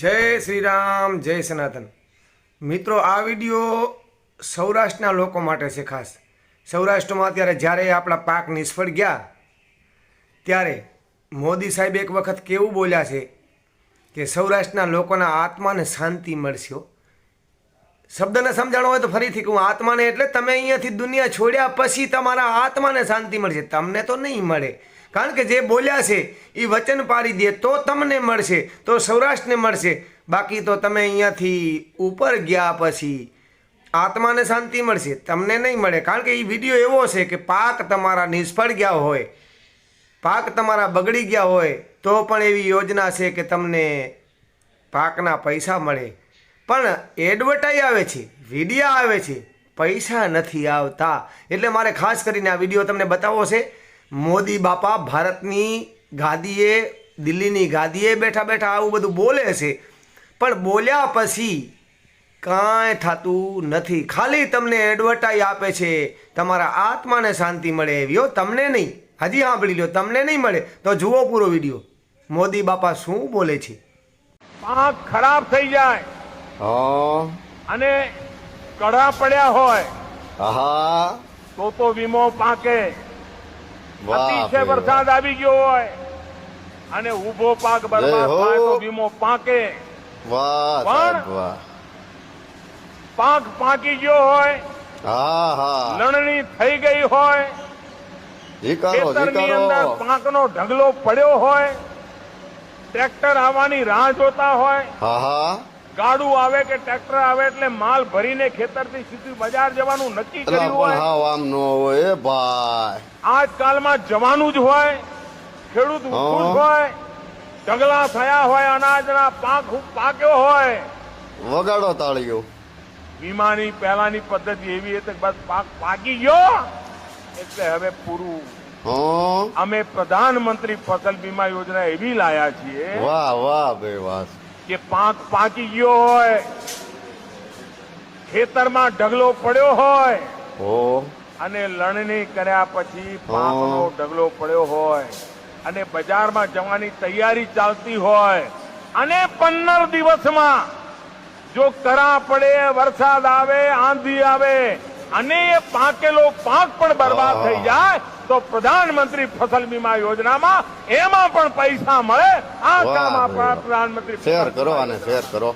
જય શ્રી રામ, જય સનાતન. મિત્રો, આ વીડિયો સૌરાષ્ટ્રના લોકો માટે છે ખાસ. સૌરાષ્ટ્રમાં અત્યારે જ્યારે આપણા પાક નિષ્ફળ ગયા, ત્યારે મોદી સાહેબ એક વખત કેવું બોલ્યા છે કે સૌરાષ્ટ્રના લોકોના આત્માને શાંતિ મળશે શબ્દને સમજાણો હોય તો ફરીથી કહું, આત્માને એટલે તમે અહીંયાથી દુનિયા છોડ્યા પછી તમારા આત્માને શાંતિ મળશે. તમને તો નહીં મળે. કારણ કે જે બોલ્યા છે એ વચન પાડી દે તો તમને મળશે, તો સૌરાષ્ટ્રને મળશે. બાકી તો તમે અહીંયાથી ઉપર ગયા પછી આત્માને શાંતિ મળશે, તમને નહીં મળે. કારણ કે એ વીડિયો એવો છે કે પાક તમારા નિષ્ફળ ગયા હોય, પાક તમારા બગડી ગયા હોય, તો પણ એવી યોજના છે કે તમને પાકના પૈસા મળે. પણ એડવર્ટાઈ આવે છે વિડીયા આવે છે, પૈસા નથી આવતા. એટલે મારે ખાસ કરીને આ વીડિયો તમને બતાવવો છે મોદી બાપા ભારતની ગાદીએ દિલ્હીની ગાદીએ બેઠા બેઠા આવું બધું બોલે છે. પણ બોલ્યા પછી કાંઈ થતું નથી. ખાલી તમને એડવર્ટાઈઝ આપે છે તમારા આત્માને શાંતિ મળે એવી હો તમને નહીં. હજી સાંભળી લો તમને નહીં મળે. તો જુઓ પૂરો વીડિયો. મોદી બાપા શું બોલે છે? પાક ખરાબ થઈ જાય. હા. અને કડા પડ્યા હોય. આહા તો તો વીમો પાકે. અતિશય વરસાદ આવી ગયો હોય. અને ઊભો પાક બરબાદ થાય તો વીમો પાકે. પણ- પાક પાકી ગયો હોય હા હા. લણણી થઈ ગઈ હોય ખેતરની અંદર પાકનો ઢગલો પડ્યો હોય ટ્રેક્ટર આવવાની રાહ જોતા હોય હા હા. ગાડું આવે કે ટ્રેક્ટર આવે એટલે માલ ભરીને ખેતરથી સીધું બજાર જવાનું નક્કી કર્યું હોય. આમ નો હોય ભાઈ. આજકાલમાં જવાનું જ હોય ખેડૂત ખુશ હોય ઢગલા થયા હોય અનાજના પાક પાક્યો હોય. વગાડો તાળીઓ. વીમાની પહેલાની પદ્ધતિ એવી હતી કે બસ પાક પાકી ગયો એટલે હવે પૂરું. અમે પ્રધાનમંત્રી ફસલ બીમા યોજના એવી લાયા છીએ. વાહ વાહ બે વાહ. કે પાક પાકી ગયો હોય ખેતરમાં ઢગલો પડ્યો હોય અને લણણી કર્યા પછી પાકનો ઢગલો પડ્યો હોય અને બજારમાં જવાની તૈયારી ચાલતી હોય અને પંદર દિવસમાં જો કરા પડે વરસાદ આવે આંધી આવે અને એ પાકેલો પાક પણ બરબાદ થઈ જાય તો પ્રધાનમંત્રી ફસલ બીમા યોજનામાં એમાં પણ પૈસા મળે. આ કામ આપણા પ્રધાનમંત્રી શેર કરો અને શેર કરો.